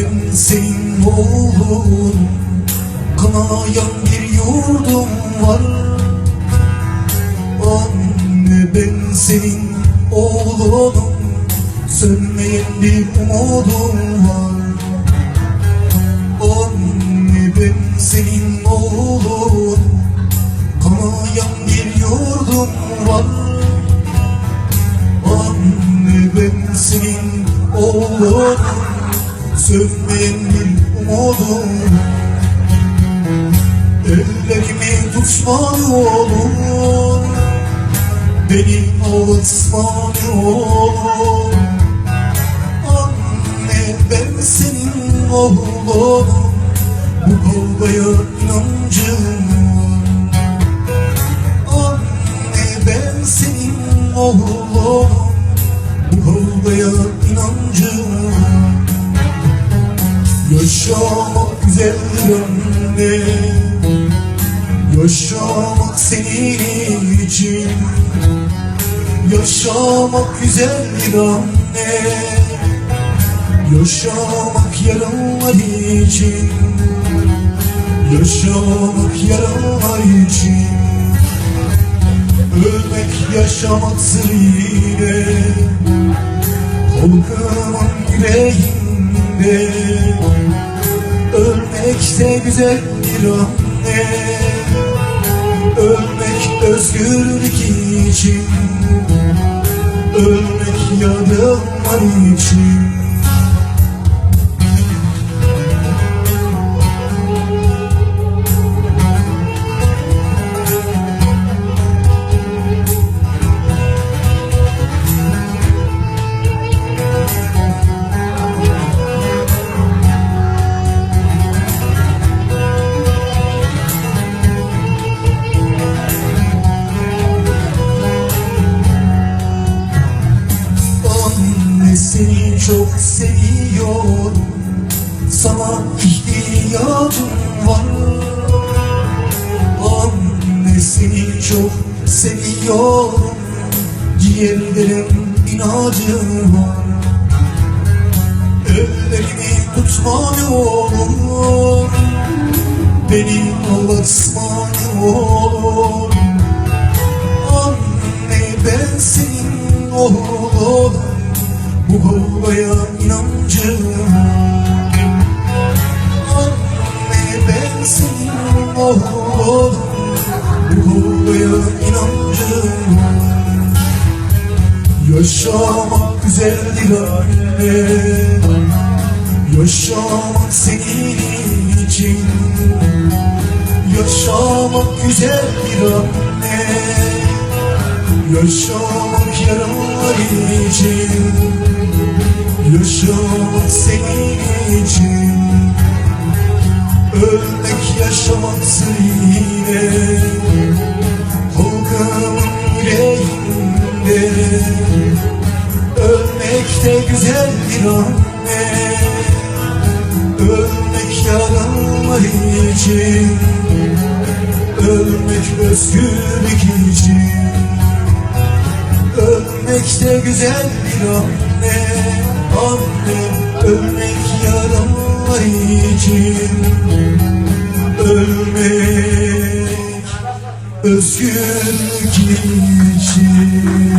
ben senin oğlun Kanayan bir yurdum var. Anne ben senin oğlunum. Sönmeyen bir umudum var. Anne ben senin oğlun Kanayan bir yurdum var. Anne ben senin oğlun Sönmeyen bir umudum. Ellerimi tutma ne olur Beni ağlatma ne olur Anne ben senin oğlunum Bu kavgaya inancım. Var Anne ben senin oğlunum Bu kavgaya inancım Yaşamak güzeldir anne Yaşamak senin için. Yaşamak güzeldir anne Yaşamak yaralar için. Yaşamak yaralar için. Ölmek yaşamaktır yine De güzeldir anne Ölmek özgürlük için Ölmek yadımlar için seni çok seviyorum. Sana ihtiyacım var. Anne seni çok seviyorum. Ciğerlerim inacım var. Ellerimi tutma ne olur Beni ağlatma ne olur Anne ben senin oğlum Bu kavgaya inancım. Anne ben senin oğlum. Bu kavgaya inancım. Yaşamak güzeldir anne Yaşamak senin için. Yaşamak güzeldir anne Yaşamak yaralar için Yaşamak senin için. Ölmek yaşamaktır yine Halkımın yüreğinde Ölmek de güzeldir anne. Ölmek yaralar için. Ölmek özgürlük için. Ölmek de güzel bir anne Anne ölmek yaralar için. Ölmek özgürlük için